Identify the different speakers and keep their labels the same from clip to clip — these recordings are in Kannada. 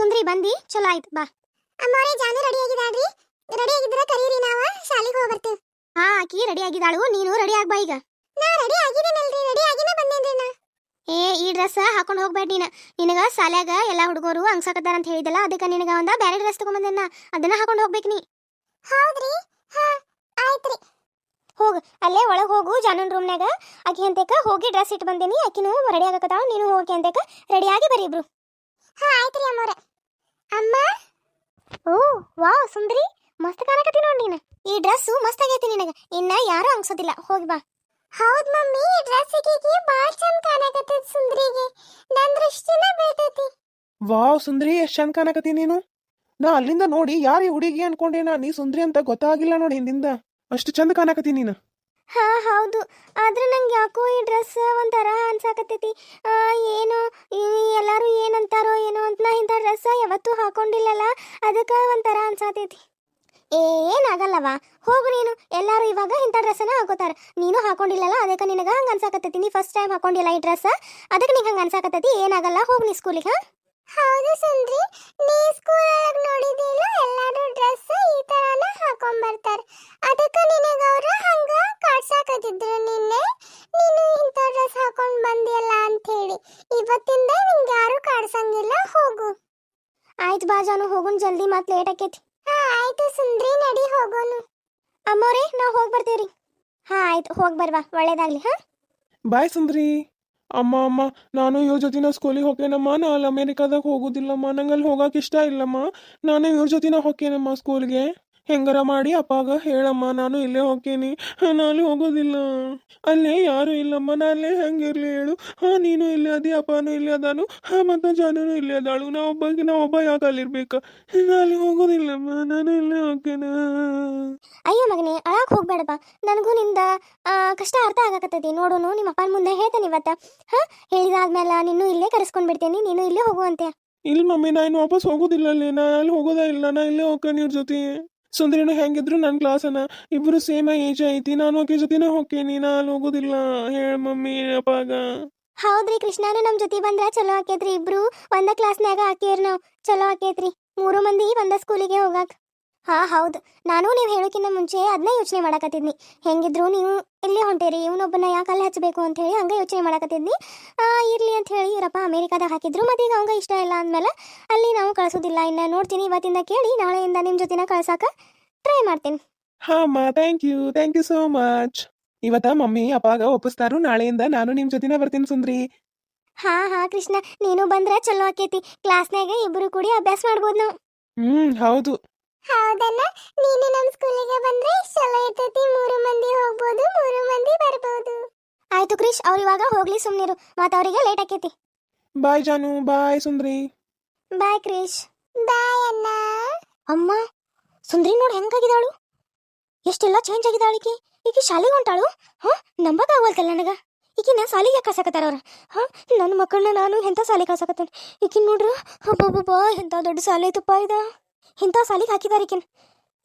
Speaker 1: ಸುಂದ್ರಿ ಬಂದಿ. ಚಲೋ ಆಯ್ತು ಬಾ.
Speaker 2: ಅಮ್ಮೋರೆ ಜಾನು ರೆಡಿ ಆಗಿದಾಳ್ರಿ ರೆಡಿ ಆಗಿದ್ರೆ ಕರೀರಿ ನಾವು ಶಾಲೆಗೆ ಹೋಗಿ ಬರ್ತೀವಿ.
Speaker 1: ಹಾ ಆಕಿ ರೆಡಿ ಆಗಿದಾಳು ನೀನು ರೆಡಿ ಆಗ್ಬಾ ಈಗ.
Speaker 2: ನಾ ರೆಡಿ ಆಗಿದ್ದೀನಲ್ರಿ ರೆಡಿ ಆಗಿನೇ ಬಂದೇನ್ರಿ ನಾ.
Speaker 1: ಏ ಈ ಡ್ರೆಸ್ ಹಾಕೊಂಡು ಹೋಗ್ಬೇಡ ನೀನು. ನಿನಗ ಸಾಲ್ಯಾಗ ಎಲ್ಲ ಹುಡುಗರು ಅಂಗ್ಸಾಕತ್ತಾರ ಅಂತ ಹೇಳಿದಲ್ಲ ಅದಕ್ಕೆ ನಿನಗ ಒಂದ ಬ್ಯಾರೆ ಡ್ರೆಸ್ ತಗೊಂಬಂದೇನ ಅದನ್ನ ಹಾಕೊಂಡು ಹೋಗ್ಬೇಕು ನೀ.
Speaker 2: ಹೌದ್ರಿ? ಹಾ ಆಯ್ತ್ರಿ.
Speaker 1: ಹೋಗು ಅಲ್ಲೇ ಒಳಗೆ ಹೋಗು ಜಾನನ್ ರೂಮ್ನಾಗ ಆಕಿ ಅಂತೇಕ ಹೋಗಿ ಡ್ರೆಸ್ ಇಟ್ಟು ಬಂದೇನಿ ಆಕಿನೂ ರೆಡಿ ಆಗಕತ್ತಾವ ನೀನು ಹೋಗಿ ಅಂತೇಕ ರೆಡಿ ಆಗಿ ಬರೀ ಇಬ್ರು.
Speaker 2: ಹಾ ಆಯ್ತ್ರಿ ಅಮ್ಮೋರೆ. ಅಮ್ಮ?
Speaker 1: ಓ, ವಾವ್, ಸುಂದರಿ. ಮಸ್ತ್ ಕಾಣಕತ್ತಿ ನೋಡಿ ನೀನು. ಈ ಡ್ರೆಸ್ಸು ಮಸ್ತ್ ಆಗೈತಿ ನಿನಗೆ. ಇನ್ನ ಯಾರು ಅಂಗ್ಸೋದಿಲ್ಲ. ಹೋಗಿ ಬಾ.
Speaker 2: ಹೌದ್ ಮಮ್ಮಿ, ಈ ಡ್ರೆಸ್ ಈಕಿಗೆ ಬಾಳ್ ಚಂದ ಕಾಣಕತ್ತೈತಿ ಸುಂದ್ರಿಗೆ. ನನ್ನ ದೃಷ್ಟಿನ ಬೀಳ್ತೈತಿ.
Speaker 3: ವಾವ್, ಸುಂದ್ರಿ, ಎಷ್ಟ್ ಚಂದ ಕಾಣಕತ್ತಿ ನೀನು. ನಾ ಅಲ್ಲಿಂದ ನೋಡಿ ಯಾರು ಈ ಹುಡುಗಿ ಅನ್ಕೊಂಡೆ ನಾ ನೀ ಸುಂದ್ರಿ ಅಂತ ಗೊತ್ತಾಗಿಲ್ಲ ನೋಡಿ ಹಿಂದಿಂದ. ಅಷ್ಟು ಚಂದ ಕಾಣಕತ್ತಿ ನೀನು.
Speaker 1: ಹಾ, ಹೌದು. ಆದ್ರೆ ನಂಗೆ ಯಾಕೋ ಈ ಡ್ರೆಸ್ ಒಂಥರ ಅನ್ಸಾಕತ್ತೈತಿ. ಏನು ಎಲ್ಲಾರು ಏನಂತಾರೋ ಏನೋ ಅಂತ ನಾ ಇಂಥ ಡ್ರೆಸ್ ಯಾವತ್ತೂ ಹಾಕೊಂಡಿಲ್ಲಲ್ಲ? ಅದಕ್ಕೆ ಒಂಥರ ಅನ್ಸಾತೈತಿ. ಏನಾಗಲ್ಲವ? ಹೋಗು ನೀನು. ಎಲ್ಲರೂ ಇವಾಗ ಇಂಥ ಡ್ರೆಸ್ಸನ್ನ ಹಾಕೋತಾರ. ನೀನು ಹಾಕೊಂಡಿಲ್ಲಲ್ಲ? ಅದಕ್ಕೆ ನಿನಗೆ ಹಂಗೆ ಅನ್ಸಾಕತ್ತೈತಿ. ನೀ ಫಸ್ಟ್ ಟೈಮ್ ಹಾಕೊಂಡಿಲ್ಲ ಈ ಡ್ರೆಸ್? ಅದಕ್ಕೆ ನಿಂಗೆ ಹಂಗೆ ಅನ್ಸಾಕತ್ತೈತಿ? ಏನಾಗಲ್ಲ? ಹೋಗಿ ನೀ ಸ್ಕೂಲಿಗೆ ಹಾ?
Speaker 2: ಹೌದು ಸುಂದ್ರಿ. ನೀ ಸ್ಕೂಲ್ ಒಳಗ್ ನೋಡಿದಿಲ್ಲ ಎಲ್ಲಾರು ಡ್ರೆಸ್ ಈ ತರಾನ ಹಾಕೊಂಡ್ ಬರ್ತಾರ ಅದಕ್ಕ ನಿನಗ ಅವ್ರ ಹಂಗ ಕಾಡ್ಸಾಕತ್ತಿದ್ರು ನಿನ್ನೆ. ನೀನು ಇಂಥ ಡ್ರೆಸ್ ಹಾಕೊಂಡ್ ಬಂದಿಯಲ್ಲ ಅಂತ ಹೇಳಿ ಇವತ್ತಿಂದ ನಿಂಗೆ ಯಾರು ಕಾಡ್ಸಂಗಿಲ್ಲ ಹೋಗು.
Speaker 1: ಆಯ್ತು ಬಾ ಜಾನು ಹೋಗುನ್ ಜಲ್ದಿ ಮತ್ತೆ ಲೇಟ್ ಆಕೈತಿ.
Speaker 2: ಹಾ ಆಯ್ತು ಸುಂದ್ರಿ ನಡಿ ಹೋಗೋನು.
Speaker 1: ಅಮ್ಮೋರೇ ನಾವು ಹೋಗಿ ಬರ್ತೀವ್ರಿ. ಹಾ ಆಯ್ತು ಹೋಗಿ ಬರ್ವಾ ಒಳ್ಳೇದಾಗ್ಲಿ ಹಾ?
Speaker 3: ಬಾಯ್ ಸುಂದ್ರಿ. ಅಮ್ಮ ಅಮ್ಮ, ನಾನು ಇವ್ರ ಜೊತಿನ ಸ್ಕೂಲಿಗೆ ಹೋಗ್ತೇನಮ್ಮ. ನಾ ಅಲ್ಲಿ ಅಮೇರಿಕಾದಾಗ ಹೋಗೋದಿಲ್ಲಮ್ಮ. ನಂಗೆ ಅಲ್ಲಿ ಹೋಗಕ್ಕೆ ಇಷ್ಟ ಇಲ್ಲಮ್ಮ. ನಾನು ಇವ್ರ ಜೊತಿನ ಹೋಗ್ತೇನಮ್ಮ ಸ್ಕೂಲ್ಗೆ ಹೆಂಗಾರ ಮಾಡಿ ಅಪ್ಪಾಗ ಹೇಳಮ್ಮ ನಾನು ಇಲ್ಲೇ ಹೋಗ್ತೀನಿ. ನಾನು ಅಲ್ಲಿ ಹೋಗೋದಿಲ್ಲ. ಅಲ್ಲೇ ಯಾರು ಇಲ್ಲಮ್ಮ ನಾ ಅಲ್ಲೇ ಹೆಂಗಿರ್ಲಿ ಹೇಳು. ಹಾ ನೀನು ಇಲ್ಲೇ ಅದಿ ಅಪ್ಪನೂ ಇಲ್ಲೇ ಅದಾನು. ಹಾ ಮತ್ತು ಜನನು ಇಲ್ಲೇ ಅದಾಳು. ನಾ ಒಬ್ಬಗೆ ನಾ ಒಬ್ಬ ಯಾಕೆ ಅಲ್ಲಿರ್ಬೇಕ? ನಾನು ಅಲ್ಲಿ ಹೋಗೋದಿಲ್ಲಮ್ಮ ನಾನು ಇಲ್ಲೇ ಹೋಗ್ತೇನೆ.
Speaker 1: ಅಯ್ಯೋ ಮಗನೇ ಅಳಾಕ್ ಹೋಗ್ಬೇಡಪ್ಪ. ನನಗೂ ನಿಂದ ಕಷ್ಟ ಅರ್ಥ ಆಗಕತ್ತೈತಿ. ನೋಡೋನು ನಿಮ್ಮ ಅಪ್ಪನ ಮುಂದೆ ಹೇಳ್ತೇನೆ ಇವತ್ತ. ಹಾ ಹೇಳಿದಾದ್ಮೇಲೆ ನಿನ್ನೂ ಇಲ್ಲೇ ಕರೆಸ್ಕೊಂಡ್ ಬಿಡ್ತೇನೆ ನೀನು ಇಲ್ಲೇ ಹೋಗುವಂತೆ.
Speaker 3: ಇಲ್ಲ ಮಮ್ಮಿ ನಾ ಇನ್ನು ವಾಪಸ್ ಹೋಗೋದಿಲ್ಲ ಅಲ್ಲಿ. ನಾ ಅಲ್ಲಿ ಹೋಗೋದೇ ಇಲ್ಲ. ನಾ ಇಲ್ಲೇ ಹೋಗ್ತೇನೆ ಇವ್ರ ಜೊತೆ. ಸುಂದರಿನೂ, ಹೆಂಗಿದ್ರು ನನ್ನ ಕ್ಲಾಸನ ಇಬ್ರು ಸೇಮ್ ಏಜ್ ಐತಿ, ನಾನು ಆಕೆ ಜೊತೆನೇ ಹೋಗ್ತೀನಿ ನಾ ಅಲ್ಲಿ ಹೋಗೋದಿಲ್ಲ. ಹೇಳ ಮಮ್ಮಿ, ಅಪ್ಪಾಗ.
Speaker 1: ಹೌದ್ರಿ ಕೃಷ್ಣಾನು ನಮ್ಮ ಜೊತೆ ಬಂದ್ರ ಚಲೋ ಆಕೇತ್ರಿ ಇಬ್ರು. ಒಂದ ಕ್ಲಾಸ್ನ್ಯಾಗ ಹಾಕೇರ್ ನಾವು. ಚಲೋ ಆಕೇತ್ರಿ. ಮೂರು ಮಂದಿ ಒಂದ ಸ್ಕೂಲಿಗೆ ಹೋಗಾಕ. ಹಾ ಹೌದು. ನಾನು ನೀವು ಹೇಳೋಕ್ಕಿಂತ ಮುಂಚೆ ಅದನ್ನೇ ಯೋಚನೆ ಮಾಡಕತ್ತಿದ್ನಿ. ಹೆಂಗಿದ್ರು ನೀವು ಇಲ್ಲೇ ಹೊಂಟೇರಿ ಇವನೊಬ್ಬನ ಯಾಕೆ ಅಲ್ಲಿ ಹಚ್ಚಬೇಕು ಅಂತ ಹೇಳಿ ಹಂಗೆ ಯೋಚನೆ ಮಾಡಕತ್ತಿದ್ನಿ. ಇರಲಿ ಇರ್ಲಿ ಅಂತ ಹೇಳಿ ಇವರಪ್ಪ ಅಮೇರಿಕಾದಾಗ ಹಾಕಿದ್ರು ಮತ್ತೆ ಈಗ ಅವಂಗ ಇಷ್ಟ ಇಲ್ಲ ಅಂದಮೇಲೆ ಅಲ್ಲಿ ನಾವು ಕಳಿಸೋದಿಲ್ಲ. ಇನ್ನು ನೋಡ್ತೀನಿ ಇವತ್ತಿಂದ ಕೇಳಿ ನಾಳೆಯಿಂದ ನಿಮ್ಮ ಜೊತೆನ ಕಳ್ಸಾಕ ಟ್ರೈ ಮಾಡ್ತೀನಿ.
Speaker 3: ಹಾ ಅಮ್ಮ thank you thank you so much ಇವತ್ತ ಮಮ್ಮಿ ಅಪ್ಪಾಗ ಒಪ್ಪಿಸ್ತಾರು ನಾಳೆಯಿಂದ ನಾನು ನಿಮ್ಮ ಜೊತೆನೇ ಬರ್ತೀನಿ ಸುಂದ್ರಿ.
Speaker 1: ಹಾ ಹಾ ಕೃಷ್ಣ ನೀನು ಬಂದ್ರೆ ಚಲೋ ಆಕೇತಿ. ಕ್ಲಾಸ್ನಾಗ ಇಬ್ಬರು ಕೂಡಿ ಅಭ್ಯಾಸ ಮಾಡ್ಬೋದು ನಾವು.
Speaker 3: ಹ್ಮ್ ಹೌದು.
Speaker 2: ಹೌದನ್ನ ನೀನು ನಮ್ ಸ್ಕೂಲಿಗೆ ಬಂದ್ರೆ ಚಲೋ ಇರ್ತೈತಿ. ಮೂರು ಮಂದಿ ಹೋಗ್ಬೋದು ಮೂರು ಮಂದಿ ಬರ್ಬೋದು.
Speaker 1: ಆಯ್ತು ಕ್ರಿಶ್ ಅವ್ರು ಇವಾಗ ಹೋಗ್ಲಿ ಸುಮ್ನಿರು. ಮತ್ತ ಅವರಿಗೆ ಲೇಟ್ ಆಕೈತಿ.
Speaker 3: ಬಾಯ್ ಜಾನು ಬಾಯ್ ಸುಂದ್ರಿ.
Speaker 1: ಬಾಯ್ ಕ್ರಿಶ್.
Speaker 2: ಬಾಯ್ ಅಣ್ಣ.
Speaker 1: ಅಮ್ಮ ಸುಂದ್ರಿ ನೋಡಿ ಹೆಂಗಾಗಿದ್ದಾಳು? ಎಷ್ಟೆಲ್ಲ ಚೇಂಜ್ ಆಗಿದ್ದಾಳು ಈಕಿ? ಈಕಿ ಶಾಲೆಗೆ ಹೊಂಟಾಳು? ಹಾ ನಂಬಕ್ ಆಗವಲ್ತಲ್ಲ ನನಗ. ಈಕಿನ ಸಾಲಿಗೆ ಕಳ್ಸಕತ್ತಾರ ಅವ್ರ? ಹಾ ನನ್ನ ಮಕ್ಕಳನ್ನ ನಾನು ಎಂಥ ಸಾಲಿಗೆ ಕಳ್ಸಕತ್ತೇನೆ? ಈಕಿನ ನೋಡ್ರ ಹಬ್ಬಬ್ಬಬ್ಬ ಎಂಥ ದೊಡ್ಡ ಸಾಲೆ ಐತಪ್ಪ ಇದ. ಇಂಥ ಸಾಲಿಗೆ ಹಾಕಿದ್ದಾರೆ ಈಕಿನ.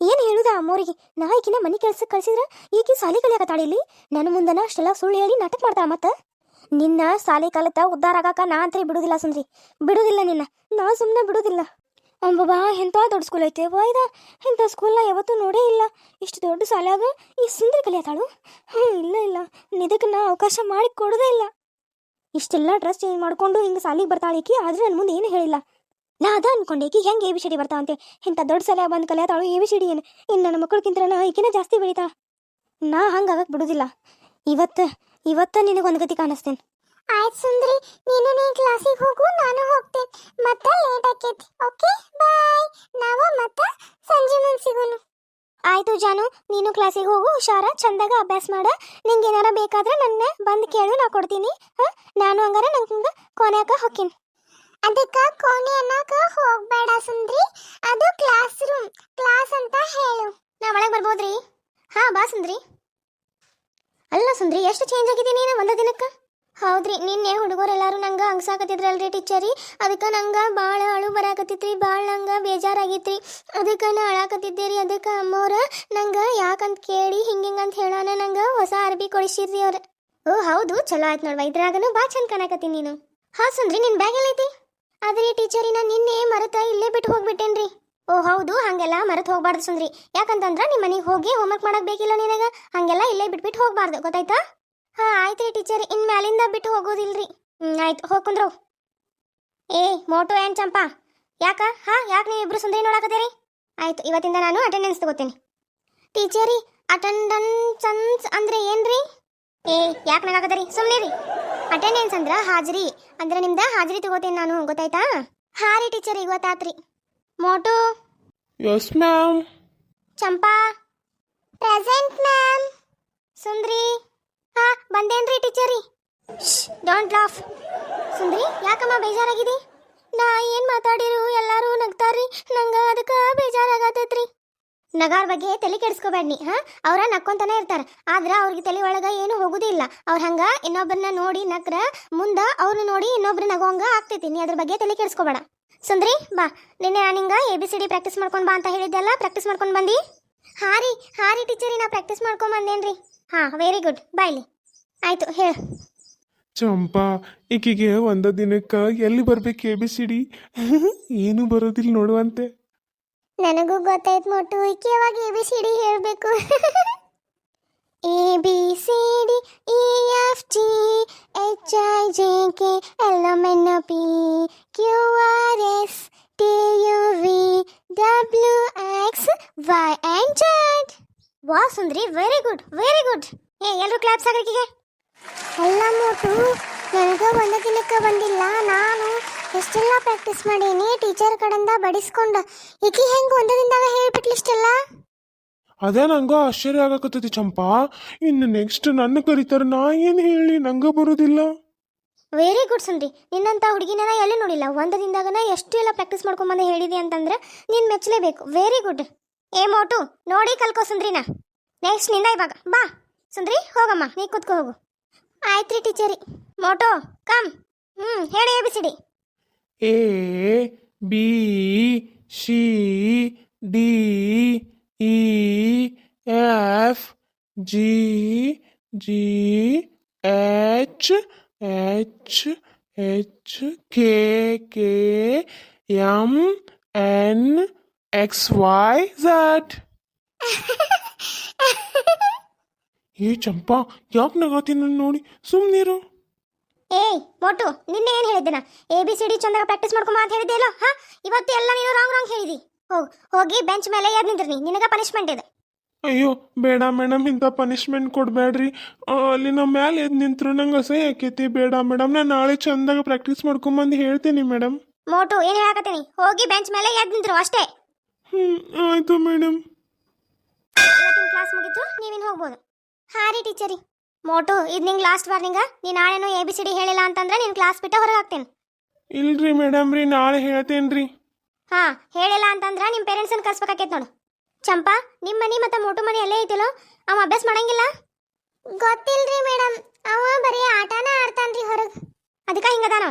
Speaker 1: ಏನು ಹೇಳುದ ಅಮ್ಮೋರಿಗೆ? ನಾ ಈಕಿನ ಮನೆ ಕೆಲ್ಸಕ್ಕೆ ಕಳ್ಸಿದ್ರೆ ಈಕಿ ಸಾಲಿ ಕಲಿಯಕತ್ತಾಳ ಇಲ್ಲಿ? ನನ್ನ ಮುಂದನ ಅಷ್ಟೆಲ್ಲ ಸುಳ್ಳು ಹೇಳಿ ನಾಟಕ ಮಾಡ್ತಾಳ ಮತ್ತೆ? ನಿನ್ನ ಸಾಲಿ ಕಲಿತ ಉದ್ಧಾರ ಆಗಾಕ ನಾ ಅಂತೇ ಬಿಡುದಿಲ್ಲ ಸುಂದ್ರಿ. ಬಿಡುದಿಲ್ಲ ನಿನ್ನ. ನಾ ಸುಮ್ಮನೆ ಬಿಡುದಿಲ್ಲ. ಅಂಬಬಾ ಎಂಥ ದೊಡ್ಡ ಸ್ಕೂಲ್ ಐತೆ? ವಾಯ್ದ. ಇಂಥ ಸ್ಕೂಲ್ನ ಯಾವತ್ತೂ ನೋಡೇ ಇಲ್ಲ. ಇಷ್ಟು ದೊಡ್ಡ ಸಾಲಾಗ ಈ ಸುಂದರಿ ಕಲಿಯತಾಳು. ಹ್ಞೂ ಇಲ್ಲ ಇಲ್ಲ. ಇದಕ್ಕೆ ನಾ ಅವಕಾಶ ಮಾಡಿ ಕೊಡೋದೇ ಇಲ್ಲ. ಇಷ್ಟೆಲ್ಲ ಡ್ರೆಸ್ ಚೇಂಜ್ ಮಾಡ್ಕೊಂಡು ಹಿಂಗೆ ಸಾಲಿಗೆ ಬರ್ತಾಳೆ ಆದ್ರೆ ನನ್ನ ಮುಂದೆ ಏನು ಹೇಳಿಲ್ಲ. ನಾ ಅದ ಅನ್ಕೊಂಡೆ ಈಕಿ ಹೆಂಗೆ ಎ ಬಿ ಸಿ ಡಿ ಬರ್ತಾ ಅಂತೆ? ಇಂಥ ದೊಡ್ಡ ಸಲ ಬಂದು ಕಲಿಯತಾಳು ಎ ಬಿ ಸಿ ಡಿ ಏನು? ಇನ್ನು ನನ್ನ ಮಕ್ಕಳಕ್ಕಿಂತ ನಾ ಈಕಿನ ಜಾಸ್ತಿ ಬೆಳಿತಾಳ. ನಾ ಹಂಗೆ ಆಗಕ್ಕೆ ಬಿಡುದಿಲ್ಲ. ಇವತ್ತು ಇವತ್ತು ನಿನಗೊಂದು ಗತಿ ಕಾಣಿಸ್ತೇನೆ.
Speaker 2: ಆಯ್ತು ಸುಂದ್ರಿ ನೀನು ನೀ ಕ್ಲಾಸಿಗೆ ಹೋಗು ನಾನು ಹೋಗ್ತೇನೆ. ಮತ್ತೆ ಲೇಟ್ ಆಕೈತಿ ಓಕೆ ಬಾಯ್ ನಾವು ಮತ್ತೆ ಸಂಜೆ ಮುಂದೆ ಸಿಗೋಣ.
Speaker 1: ಆಯ್ತು ಜಾನು ನೀನು ಕ್ಲಾಸಿಗೆ ಹೋಗು ಹುಷಾರ ಚಂದಾಗ ಅಭ್ಯಾಸ ಮಾಡ. ನಿಂಗೆ ಏನಾರ ಬೇಕಾದ್ರೆ ನನ್ನ ಬಂದು ಕೇಳು ನಾ ಕೊಡ್ತೀನಿ. ಹಾಂ? ನಾನು ಹಂಗಾರ ನಂಗೆ ಕೊನೆಯಾಕ ಹೊಕ್ಕೀನಿ.
Speaker 2: ಅದಕ್ಕ ಕೋಣೆ ಅನ್ನಕ ಹೋಗ್ಬೇಡ ಸುಂದ್ರಿ. ಅದು ಕ್ಲಾಸ್ ರೂಮ್ ಕ್ಲಾಸ್ ಅಂತ ಹೇಳು.
Speaker 1: ನಾ ಒಳಗೆ ಬರ್ಬೋದ್ರಿ? ಹಾ, ಬಾ ಸುಂದ್ರಿ. ಅಲ್ಲ ಸುಂದ್ರಿ, ಎಷ್ಟು ಚೇಂಜ್ ಆಗಿದೆ ನೀನು ಒಂದು ದಿನಕ್ಕೆ? ಹೌದ್ರಿ, ನಿನ್ನೆ ಹುಡುಗರೆಲ್ಲರೂ ನಂಗೆ ಹಂಗ್ಸಾಕತ್ತಿದ್ರಲ್ರಿ ಟೀಚರಿ. ಅದಕ್ಕೆ ನಂಗೆ ಭಾಳ ಅಳು ಬರಾಕತ್ತಿತ್ರಿ ಭಾಳ ನಂಗೆ ಬೇಜಾರಾಗಿತ್ರಿ. ಅದಕ್ಕೆ ನಾ ಅಳಾಕತ್ತಿದ್ದೆ ರೀ ಅದಕ್ಕೆ ಅಮ್ಮವ್ರ ನಂಗೆ ಯಾಕಂತ ಕೇಳಿ ಹಿಂಗೆ ಅಂತ ಹೇಳೋಣ ನಂಗೆ ಹೊಸ ಅರ್ಬಿ ಕೊಡಿಸಿದ್ರಿ ಅವ್ರು. ಓ, ಹೌದು, ಚಲೋ ಆಯ್ತು ನೋಡ್ವಾ. ಇದ್ರಾಗನು ಭಾಳ ಚಂದ ಕಾಣಕತ್ತೀನಿ ನೀನು. ಹಾ ಸುಂದ್ರಿ ನಿನ್ನ ಬ್ಯಾಗ್ ಎಲ್ಲೈತಿ? ಆದ್ರೆ ಟೀಚರಿನ ನಿನ್ನೆ ಮರೆತ ಇಲ್ಲೇ ಬಿಟ್ಟು ಹೋಗ್ಬಿಟ್ಟೇನ್ರಿ. ಓ, ಹೌದು, ಹಂಗೆಲ್ಲ ಮರೆತು ಹೋಗ್ಬಾರ್ದು ಸುಂದ್ರಿ. ಯಾಕಂತಂದ್ರ ನಿಮ್ಮ ಮನೆಗೆ ಹೋಗಿ ಹೋಮ್ವರ್ಕ್ ಮಾಡಕ್ ಬೇಕಿಲ್ಲ ನಿನಗ. ಹಂಗೆಲ್ಲ ಇಲ್ಲೇ ಬಿಟ್ಬಿಟ್ಟು ಹೋಗ್ಬಾರ್ದು, ಗೊತ್ತಾಯ್ತಾ? ಹಾ, ಆಯ್ತ್ರಿ ಟೀಚರ್, ಇನ್ ಮ್ಯಾಲಿಂದ ಬಿಟ್ಟು ಹೋಗೋದಿಲ್ರಿ. ಹ್ಮ್, ಆಯ್ತು, ಹೋಗ್ ಕುಂದ್ರು. ಏ, ಮೋಟು ಏನ್ ಚಂಪಾ? ಯಾಕ? ಹಾ, ಯಾಕೆ ನೀವು ಇಬ್ರು ಸುಂದರಿ ನೋಡಕತ್ತೀರಿ? ಆಯ್ತು, ಇವತ್ತಿಂದ ನಾನು ಅಟೆಂಡೆನ್ಸ್ ತಗೋತೀನಿ. ಟೀಚರಿ ಅಟೆಂಡೆನ್ಸ್ ಅಂದ್ರೆ ಏನ್ರಿ? ಏ, ಯಾಕೆ ನಗಾಕತ್ತೀರಿ? ಸುಮ್ಮನೆ ರೀ ಅಟೆಂಡೆನ್ಸ್ ಅಂದ್ರ ಹಾಜರಿ. ಅಂದ್ರೆ ನಿಮ್ದ ಹಾಜರಿ ತಗೋತೀನಿ ನಾನು ಗೊತ್ತಾಯ್ತಾ? ಹಾ ರೀ ಟೀಚರ್ ಈಗ ಗೊತ್ತಾತ್ರಿ ಮೋಟು?
Speaker 3: ಎಸ್ ಮ್ಯಾಮ್
Speaker 1: ಚಂಪಾ?
Speaker 2: Present ma'am.
Speaker 1: ಸುಂದ್ರಿ? ಹಾ ಬಂದೇನ್ರಿ ಟೀಚರಿ? Don't laugh. ಸುಂದ್ರಿ ಯಾಕಮ್ಮ ಬೇಜಾರಾಗಿದೆ? ನಾ ಏನು ಮಾತಾಡಿರು ಎಲ್ಲಾರು ನಗ್ತಾರ್ರಿ. ನಂಗ ಅದಕ್ಕ ಬೇಜಾರಾಗತೈತ್ರಿ. ನಗಾರ್ ಬಗ್ಗೆ ತಲೆ ಕೆಡಿಸ್ಕೋಬೇಡ್ನಿ, ಹಾ? ಅವ್ರ ನಕ್ಕೊಂತಾನೆ ಇರ್ತಾರ. ಆದ್ರ ಅವ್ರಿಗೆ ತಲೆ ಒಳಗ ಏನು ಹೋಗುದಿಲ್ಲ. ಅವ್ರ ಹಂಗ ಇನ್ನೊಬ್ಬರನ್ನ ನೋಡಿ ನಕ್ರ ಮುಂದ ಅವ್ರನ್ನ ನೋಡಿ ಇನ್ನೊಬ್ರು ನಗೋಂಗ ಆಗ್ತೈತಿ. ನೀ ಅದ್ರ ಬಗ್ಗೆ ತಲೆ ಕೆಡಿಸ್ಕೋಬೇಡ. ಸುಂದ್ರಿ, ಬಾ. ನಿನ್ನೆ ನಾನು ಹಿಂಗ A B C D practice ಮಾಡ್ಕೊಂಡ್ ಬಾ ಅಂತ ಹೇಳಿದ್ದೆಲ್ಲ ಪ್ರಾಕ್ಟೀಸ್ ಮಾಡ್ಕೊಂಡ್ ಬಂದಿ? ಹಾ ರೀ ಹಾ ರೀ ಟೀಚರಿ ನಾ ಪ್ರಾಕ್ಟೀಸ್ ಮಾಡ್ಕೊಂಡ್ ಬಂದೇನ್ರಿ ಹಾ ವೆರಿ ಗುಡ್ ಬಾಯ್ಲಿ ಆಯ್ತು, ಹೇಳು.
Speaker 3: ಚಂಪಾ, ಈಕಿಗೆ ಒಂದ ದಿನಕ್ಕ ಎಲ್ಲಿ ಬರ್ಬೇಕು ಎ ಬಿ ಸಿ ಡಿ ಏನು ಬರೋದಿಲ್ಲ ನೋಡುವಂತೆ.
Speaker 2: ನನಗೂ ಗೊತ್ತಾಯ್ತು ಮೊಟ್ಟು ಈಕೆ ಎ ಬಿ ಸಿ ಡಿ ಹೇಳಬೇಕು?
Speaker 1: A B C D, E F G, H I J K, L M N P, Q R S, T U V, W X, Y and Z ವಾ ಸುಂದ್ರಿ ವೆರಿ ಗುಡ್ ವೆರಿ ಗುಡ್ ಏ ಎಲ್ಲರೂ ಕ್ಲಾಪ್ಸ್ ಆಗಕ್ಕೆ
Speaker 2: ಅಲ್ಲ ಮೋಟು, ನನಗೆ ಒಂದು ದಿನಕ್ಕೆ ಬಂದಿಲ್ಲ, ನಾನು ಎಷ್ಟೆಲ್ಲ ಪ್ರಾಕ್ಟೀಸ್ ಮಾಡೀನಿ? ಟೀಚರ್ ಕಡೆಯಿಂದ ಬಡಿಸ್ಕೊಂಡ. ಈಕಿ ಹೆಂಗ್ ಒಂದು ದಿನದಾಗ ಹೇಳ್ಬಿಟ್ಲಿ ಇಷ್ಟೆಲ್ಲ?
Speaker 3: ಅದೇ ನಂಗ ಆಶ್ಚರ್ಯ ಆಗಕತ್ತೈತಿ ಚಂಪಾ. ಇನ್ನು ನೆಕ್ಸ್ಟ್ ನನ್ನ ಕರೀತಾರ ನಾ ಏನು ಹೇಳಿ? ನಂಗ ಬರೋದಿಲ್ಲ.
Speaker 1: ವೆರಿ ಗುಡ್ ಸುಂದ್ರಿ. ನಿನ್ನಂತ ಹುಡುಗಿನ ಎಲ್ಲೂ ನೋಡಿಲ್ಲ? ಒಂದು ದಿನದಾಗನ ಎಷ್ಟು ಎಲ್ಲ ಪ್ರಾಕ್ಟೀಸ್ ಮಾಡ್ಕೊಂಬಂದು ಹೇಳಿದೆ ಅಂತಂದ್ರೆ ನೀನು ಮೆಚ್ಚಲೇಬೇಕು. ವೆರಿ ಗುಡ್ ಏ ಮೋಟು ನೋಡಿ ಕಲ್ಕೋ ಸುಂದ್ರಿನ ನೆಕ್ಸ್ಟ್ನಿಂದ ಇವಾಗ. ಬಾ. ಸುಂದ್ರಿ ಹೋಗಮ್ಮ. ನೀ ಕೂತ್ಕೋ ಹೋಗು. ಆಯ್ತ್ರಿ ಟೀಚರಿ ಮೋಟು ಕಮ್ ಹ್ಞೂ ಹೇಳಿ A B C D
Speaker 3: A B C D E F G G H H H K K M N X Y Z ಏ ಚಂಪಾ ಯಾಕೆ ನಗಾತೀನಿ ನೋಡಿ? ಸುಮ್ಮನಿರು
Speaker 1: ಏಯ್ ಮೋಟು ನಿನ್ನೆ ಏನು ಹೇಳಿದ್ದೆನ? ಎ ಬಿ ಸಿ ಡಿ ಚಂದಾಗ ಪ್ರಾಕ್ಟೀಸ್ ಮಾಡ್ಕೊಂಬ ಅಂತ ಹೇಳಿದ್ದೆ ಅಲ್ಲೋ ಹಾ ಇವತ್ತು ಎಲ್ಲ ನೀನು ರಾಂಗ್ ರಾಂಗ್ ಹೇಳಿದಿ. ಹೋಗಿ ಹೋಗಿ ಬೆಂಚ್ ಮೇಲೆ ಎದ್ದು ನಿಂದ್ರಿ ನಿನಗೆ ಪನಿಷ್ಮೆಂಟ್ ಇದೆ.
Speaker 3: ಅಯ್ಯೋ ಬೇಡ ಮೇಡಮ್ ಇಂಥ ಪನಿಷ್ಮೆಂಟ್ ಕೊಡಬೇಡ್ರಿ ಅಲ್ಲಿ ನಮ್ಮ ಮ್ಯಾಲೆ ಎದ್ದು ನಿಂತ್ರು ನಂಗೆ ಅಸಹ್ಯ ಆಕೈತಿ. ಬೇಡ ಮೇಡಮ್ ನಾನು ನಾಳೆ ಚಂದಾಗ ಪ್ರಾಕ್ಟೀಸ್ ಮಾಡ್ಕೊಂಬಂದು ಹೇಳ್ತೀನಿ ಮೇಡಮ್
Speaker 1: ಮೋಟು ಏನು ಹೇಳಕತ್ತೀನಿ? ಹೋಗಿ ಬೆಂಚ್ ಮೇಲೆ ಎದ್ದು ನಿಂತರು ಅಷ್ಟೇ.
Speaker 3: ಹ್ಞೂ ಆಯಿತು ಮೇಡಮ್
Speaker 1: ಕ್ಲಾಸ್ ಮುಗೀತು ನೀವಿನ್ನು ಹೋಗ್ಬೋದು. ಹಾಂ ರೀ ಟೀಚರಿ ಮೋಟು ಇದು ನಿಂಗೆ ಲಾಸ್ಟ್ ವಾರ್ನಿಂಗ ನೀ ನಾಳೆನೂ ಎ ಬಿ ಸಿ ಡಿ ಹೇಳಿಲ್ಲ ಅಂತಂದ್ರೆ ನೀನು ಕ್ಲಾಸ್ ಬಿಟ್ಟು ಹೊರಗೆ ಹಾಕ್ತೀನಿ.
Speaker 3: ಇಲ್ರಿ ಮೇಡಮ್ ರೀ ನಾಳೆ ಹೇಳ್ತೇನೆ ರೀ.
Speaker 1: ಹಾ ಹೇಳಿಲ್ಲ ಅಂತಂದ್ರೆ ನಿಮ್ಮ ಪೇರೆಂಟ್ಸನ್ನು ಕರ್ಸ್ಬೇಕಾಕೈತೆ ನೋಡು. ಚಂಪಾ ನಿಮ್ಮ ಮನೆ ಮತ್ತು ಮೋಟು ಮನೆ ಎಲ್ಲೇ ಐತಿಲೋ? ಅವ ಅಭ್ಯಾಸ ಮಾಡಂಗಿಲ್ಲ?
Speaker 2: ಗೊತ್ತಿಲ್ರಿ ಮೇಡಮ್ ಅವ ಬರೀ ಆಟನ ಆಡ್ತಾನ್ರಿ ಹೊರಗೆ.
Speaker 1: ಅದಕ್ಕೆ ಹಿಂಗದಾನ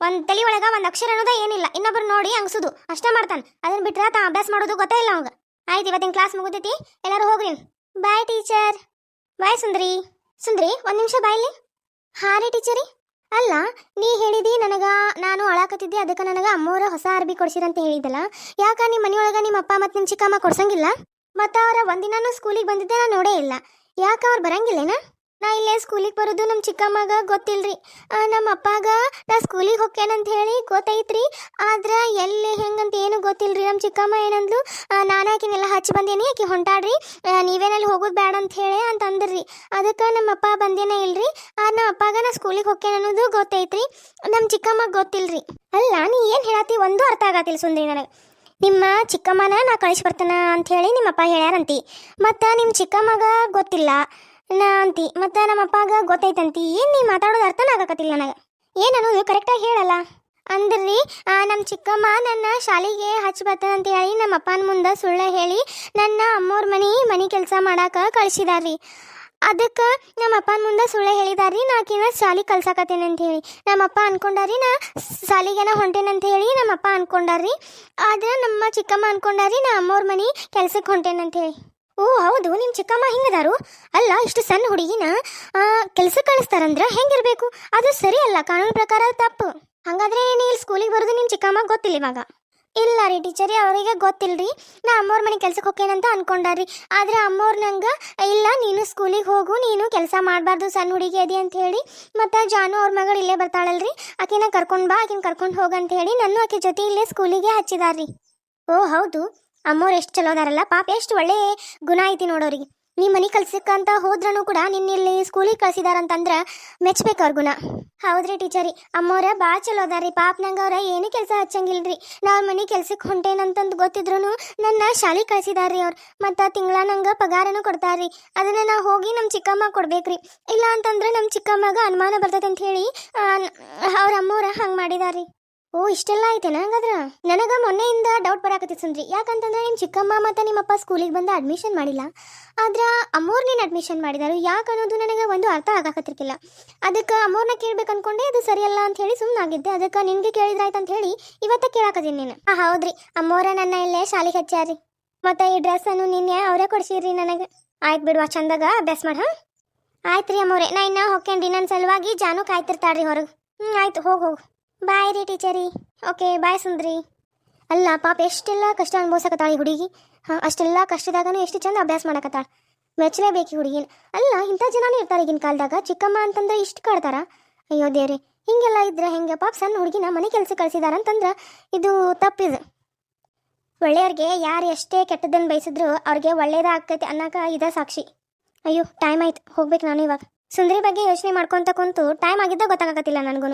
Speaker 1: ಒಂದು ತಲೆ ಒಳಗೆ ಒಂದು ಅಕ್ಷರ ಅನ್ನೋದೇ ಏನಿಲ್ಲ. ಇನ್ನೊಬ್ರು ನೋಡಿ ಅಂಗ್ಸುದು ಅಷ್ಟೇ ಮಾಡ್ತಾನೆ. ಅದನ್ನ ಬಿಟ್ರೆ ತಾ ಅಭ್ಯಾಸ ಮಾಡೋದು ಗೊತ್ತೇ ಇಲ್ಲ ಅವಾಗ. ಆಯ್ತು ಇವತ್ತಿನ ಕ್ಲಾಸ್ ಮುಗಿದೈತಿ. ಎಲ್ಲರೂ ಹೋಗ್ರಿ. ಬಾಯ್ ಟೀಚರ್ ಬಾಯ್ ಸುಂದ್ರಿ. ಸುಂದ್ರಿ, ಒಂದು ನಿಮಿಷ ಬಾಯ್ಲಿ. ಹಾ ರೀ ಟೀಚರಿ. ಅಲ್ಲ, ನೀ ಹೇಳಿದಿ ನನಗ, ನಾನು ಅಳಾಕತ್ತಿದ್ದೆ, ಅದಕ್ಕೆ ನನಗೆ ಅಮ್ಮವ್ರ ಹೊಸ ಅರ್ಬಿ ಕೊಡ್ಸಿರಂತ ಹೇಳಿದಲ್ಲ ಯಾಕ ನಿಮ್ಮ ಮನೆಯೊಳಗ ನಿಮ್ಮ ಅಪ್ಪ ಮತ್ತು ನಿಮ್ಮ ಚಿಕ್ಕಮ್ಮ ಕೊಡ್ಸಂಗಿಲ್ಲ? ಮತ್ತು ಅವರ ಒಂದಿನಾನು ಸ್ಕೂಲಿಗೆ ಬಂದಿದ್ದೆ ನಾನು ನೋಡೇ ಇಲ್ಲ. ಯಾಕ ಅವ್ರು ಬರಂಗಿಲ್ಲೇನ? ನಾ ಇಲ್ಲೇ ಸ್ಕೂಲಿಗೆ ಬರೋದು ನಮ್ಮ ಚಿಕ್ಕಮ್ಮಗ ಗೊತ್ತಿಲ್ರಿ. ನಮ್ಮ ಅಪ್ಪಾಗ ನಾ ಸ್ಕೂಲಿಗೆ ಹೋಗ್ತೇನಂತ ಹೇಳಿ ಗೊತ್ತೈತ್ರಿ. ಆದ್ರೆ ಎಲ್ಲಿ ಹೆಂಗಂತ ಏನು ಗೊತ್ತಿಲ್ರಿ. ನಮ್ಮ ಚಿಕ್ಕಮ್ಮ ಏನಂದ್ಲು ನಾನು ಆಕಿನೆಲ್ಲ ಹಚ್ಚಿ ಬಂದೇನಿ ಆಕೆ ಹೊಂಟಾಡ್ರಿ ನೀವೇನಲ್ಲಿ ಹೋಗೋದು ಬೇಡ ಅಂತ ಹೇಳಿ ಅಂತ ಅಂದ್ರಿ. ಅದಕ್ಕೆ ನಮ್ಮ ಅಪ್ಪ ಬಂದೇನೇ ಇಲ್ರಿ. ಆ, ನಮ್ಮ ಅಪ್ಪಾಗ ನಾ ಸ್ಕೂಲಿಗೆ ಹೋಗ್ತೇನೆ ಅನ್ನೋದು ಗೊತ್ತೈತ್ರಿ. ನಮ್ಮ ಚಿಕ್ಕಮ್ಮಗೆ ಗೊತ್ತಿಲ್ರಿ. ಅಲ್ಲ ನೀ ಏನು ಹೇಳತ್ತಿ? ಒಂದು ಅರ್ಥ ಆಗತ್ತಿಲ್ಲ ಸುಂದ್ರಿ ನನಗೆ. ನಿಮ್ಮ ಚಿಕ್ಕಮ್ಮನ ನಾ ಕಳಿಸಿ ಬರ್ತಾನ ಅಂತ ಹೇಳಿ ನಿಮ್ಮ ಅಪ್ಪ ಹೇಳ್ಯಾರಂತಿ. ಮತ್ತು ನಿಮ್ಮ ಚಿಕ್ಕಮ್ಮಗ ಗೊತ್ತಿಲ್ಲ. ನಾ ಅಂತಿ, ಮತ್ತು ನಮ್ಮ ಅಪ್ಪಾಗ ಗೊತ್ತೈತಂತಿ, ಏನು ನೀ ಮಾತಾಡೋದು ಅರ್ಥನ ಆಗಕತ್ತಿಲ್ಲ ನನಗೆ. ಏನು ಅನ್ನೋದು ಕರೆಕ್ಟಾಗಿ ಹೇಳಲ್ಲ. ಅಂದ್ರಿ ನಮ್ಮ ಚಿಕ್ಕಮ್ಮ ನನ್ನ ಶಾಲೆಗೆ ಹಚ್ಚಿ ಅಂತ ಹೇಳಿ ನಮ್ಮ ಅಪ್ಪನ ಮುಂದೆ ಸುಳ್ಳ ಹೇಳಿ ನನ್ನ ಅಮ್ಮೋರ ಮನೆ ಮನೆ ಕೆಲಸ ಮಾಡಾಕ ಕಳಿಸಿದಾರ್ರಿ. ಅದಕ್ಕೆ ನಮ್ಮ ಅಪ್ಪನ ಮುಂದೆ ಸುಳ್ಳು ಹೇಳಿದಾರ್ರಿ ನಾಕಿನ ಶಾಲಿ ಕಲ್ಸಾಕತ್ತೇನೆ ಅಂತ ಹೇಳಿ ನಮ್ಮ ಅಪ್ಪ ಅನ್ಕೊಂಡಾರಿ ನಾ ಶಾಲಿಗೆನ ಹೊಂಟೇನಂತ ಹೇಳಿ ನಮ್ಮ ಅಪ್ಪ ಅನ್ಕೊಂಡಾರ್ರಿ. ಆದ್ರೆ ನಮ್ಮ ಚಿಕ್ಕಮ್ಮ ಅನ್ಕೊಂಡಾರಿ ನಾ ಅಮ್ಮೋರ ಮನೆ ಕೆಲ್ಸಕ್ಕೆ ಹೊಂಟೇನೆ ಅಂತ ಹೇಳಿ ಓ, ಹೌದು ನಿಮ್ಮ ಚಿಕ್ಕಮ್ಮ ಹಿಂಗದಾರು? ಅಲ್ಲ, ಇಷ್ಟು ಸಣ್ಣ ಹುಡುಗಿನ ಕೆಲಸ ಕಳಿಸ್ತಾರಂದ್ರ ಹೆಂಗಿರ್ಬೇಕು? ಅದು ಸರಿ ಅಲ್ಲ, ಕಾನೂನು ಪ್ರಕಾರ ತಪ್ಪು. ಹಂಗಾದ್ರೆ ಇಲ್ಲಿ ಸ್ಕೂಲಿಗೆ ಬರೋದು ನಿಮ್ಮ ಚಿಕ್ಕಮ್ಮ ಗೊತ್ತಿಲ್ಲ ಇವಾಗ. ಇಲ್ಲ ರೀ ಟೀಚರಿ ಅವರಿಗೆ ಗೊತ್ತಿಲ್ರಿ. ನಾ ಅಮ್ಮವ್ರ ಮನೆ ಕೆಲ್ಸಕ್ಕೆ ಹೋಗ್ತೇನಂತ ಅನ್ಕೊಂಡಾರಿ ಆದ್ರೆ ಅಮ್ಮವ್ರ ನಂಗೆ, ಇಲ್ಲ, ನೀನು ಸ್ಕೂಲಿಗೆ ಹೋಗು, ನೀನು ಕೆಲಸ ಮಾಡಬಾರ್ದು, ಸಣ್ಣ ಹುಡುಗಿ ಅದಿ ಅಂತ ಹೇಳಿ. ಮತ್ತು ಜಾನು ಅವ್ರ ಮಗಳು ಇಲ್ಲೇ ಬರ್ತಾಳಲ್ರಿ. ಆಕಿನ ಕರ್ಕೊಂಡು ಬಾ, ಆಕಿನ ಕರ್ಕೊಂಡು ಹೋಗಂತ ಹೇಳಿ ನಾನು ಆಕೆ ಜೊತೆ ಇಲ್ಲೇ ಸ್ಕೂಲಿಗೆ ಹಚ್ಚಿದಾರ್ರಿ. ಓ, ಹೌದು. ಅಮ್ಮೋರು ಎಷ್ಟು ಚಲೋ ಅದಾರಲ್ಲ, ಪಾಪ ಎಷ್ಟು ಒಳ್ಳೆ ಗುಣ ಐತಿ ನೋಡೋರಿಗೆ. ನೀ ಮನೆ ಕಲ್ಸಕ್ಕಂತ ಹೋದ್ರೂ ಕೂಡ ನಿನ್ನ ಇಲ್ಲಿ ಸ್ಕೂಲಿಗೆ ಕಳ್ಸಿದಾರಂತಂದ್ರ ಮೆಚ್ಬೇಕು ಅವ್ರ ಗುಣ. ಹೌದ್ರಿ ಟೀಚರಿ, ಅಮ್ಮೋರ ಭಾಳ ಚಲೋ ಅದಾರಿ ಪಾಪ ನಂಗೆ ಅವ್ರ ಏನು ಕೆಲಸ ಹಚ್ಚಂಗಿಲ್ರಿ. ನಾ ಅವ್ರ ಮನೆ ಕೆಲ್ಸಕ್ಕೆ ಹೊಂಟೇನಂತಂದು ಗೊತ್ತಿದ್ರು ನನ್ನ ಶಾಲೆಗೆ ಕಳ್ಸಿದಾರ್ರಿ ಅವ್ರು, ಮತ್ತು ತಿಂಗಳ ನಂಗೆ ಪಗಾರನೂ ಕೊಡ್ತಾರ್ರಿ. ಅದನ್ನ ನಾ ಹೋಗಿ ನಮ್ಮ ಚಿಕ್ಕಮ್ಮ ಕೊಡ್ಬೇಕ್ರಿ. ಇಲ್ಲ ಅಂತಂದ್ರೆ ನಮ್ಮ ಚಿಕ್ಕಮ್ಮಗ ಅನುಮಾನ ಬರ್ತದೆ ಅಂತ ಹೇಳಿ ಅವ್ರ ಅಮ್ಮೋರ ಹಂಗೆ ಮಾಡಿದಾರ್ರಿ. ಓ, ಇಷ್ಟೆಲ್ಲ ಐತೆನಾ ಹಂಗಾದ್ರ? ನನಗ ಮೊನ್ನೆಯಿಂದ ಡೌಟ್ ಬರಾಕತ್ತಿತ್ತು ಸುಂದ್ರಿ. ಯಾಕಂತಂದ್ರೆ ನಿಮ್ಮ ಚಿಕ್ಕಮ್ಮ ಮತ್ತು ನಿಮ್ಮಪ್ಪ ಸ್ಕೂಲಿಗೆ ಬಂದು ಅಡ್ಮಿಷನ್ ಮಾಡಿಲ್ಲ. ಆದ್ರ ಅಮ್ಮೋರ್ ಅಡ್ಮಿಷನ್ ಮಾಡಿದಾರು, ಯಾಕೆ ಅನ್ನೋದು ನನಗೆ ಒಂದು ಅರ್ಥ ಆಗಾಕತ್ತಿರ್ಕಿಲ್ಲ. ಅದಕ್ಕೆ ಅಮ್ಮೋರ್ನ ಕೇಳ್ಬೇಕು ಅನ್ಕೊಂಡೆ ಅದು ಸರಿಯಲ್ಲ ಅಂತ ಹೇಳಿ ಸುಮ್ಮನಾಗಿದ್ದೆ ಅದಕ್ಕೆ ನಿನ್ಗೆ ಕೇಳಿದ್ರಾಯ್ತು ಅಂತ ಹೇಳಿ ಇವತ್ತ ಕೇಳಾಕದೀನಿ ನೀನು. ಹಾ ಹೌದ್ರಿ. ಅಮ್ಮೋರ ನನ್ನ ಇಲ್ಲೇ ಶಾಲೆಗೆ ಹಚ್ಚಾರಿ ಮತ್ತು ಈ ಡ್ರೆಸ್ಸನ್ನು ನಿನ್ನೆ ಅವರೇ ಕೊಡ್ಸಿರಿ ನನಗೆ. ಆಯ್ತು ಬಿಡುವ ಚಂದಾಗ ಅಭ್ಯಾಸ ಮಾಡ, ಹಾಂ? ಆಯ್ತು ರೀ ಅಮ್ಮೋರೆ. ನಾ ಇನ್ನ ಹೊಕ್ಕೇನ್ರಿ ನನ್ನ ಸಲುವಾಗಿ ಜಾನು ಕಾಯ್ತಿರ್ತಾಳ್ರಿ ಹೊರಗೆ. ಹ್ಞೂ ಆಯ್ತು, ಹೋಗಿ, ಹೋಗು. ಬಾಯ್ ರೀ ಟೀಚರಿ. ಓಕೆ, ಬಾಯ್ ಸುಂದ್ರಿ. ಅಲ್ಲ, ಪಾಪ ಎಷ್ಟೆಲ್ಲ ಕಷ್ಟ ಅನುಭವಿಸಕತ್ತಾಳ ಈ ಹುಡುಗಿ. ಹಾಂ, ಅಷ್ಟೆಲ್ಲ ಕಷ್ಟದಾಗನೂ ಎಷ್ಟು ಚಂದ ಅಭ್ಯಾಸ ಮಾಡಕತ್ತಾಳ. ಮೆಚ್ಚಲೇಬೇಕು ಬೇಕು ಹುಡುಗಿನ. ಅಲ್ಲ, ಇಂಥ ಜನನೇ ಇರ್ತಾರೆ ಈಗಿನ ಕಾಲದಾಗ. ಚಿಕ್ಕಮ್ಮ ಅಂತಂದ್ರೆ ಇಷ್ಟು ಕಾಡ್ತಾರ. ಅಯ್ಯೋ ದೇವ್ರಿ, ಹಿಂಗೆಲ್ಲ ಇದ್ರೆ ಹೆಂಗೆ ಪಾಪ ಸಣ್ಣ ಹುಡುಗಿನ ಮನೆ ಕೆಲಸ ಕಳ್ಸಿದಾರ ಅಂತಂದ್ರೆ ಇದು ತಪ್ಪಿದು. ಒಳ್ಳೆಯವ್ರಿಗೆ ಯಾರು ಎಷ್ಟೇ ಕೆಟ್ಟದನ್ನು ಬಯಸಿದ್ರು ಅವ್ರಿಗೆ ಒಳ್ಳೇದ ಆಗ್ತೈತೆ ಅನ್ನಕ ಇದ ಸಾಕ್ಷಿ. ಅಯ್ಯೋ ಟೈಮ್ ಆಯ್ತು. ಹೋಗ್ಬೇಕು ನಾನು ಇವಾಗ. ಸುಂದರಿ ಬಗ್ಗೆ ಯೋಚನೆ ಮಾಡ್ಕೊಂತ ಕುಂತು ಟೈಮ್ ಆಗಿದ್ದ ಗೊತ್ತಾಗತ್ತಿಲ್ಲ ನನಗೂ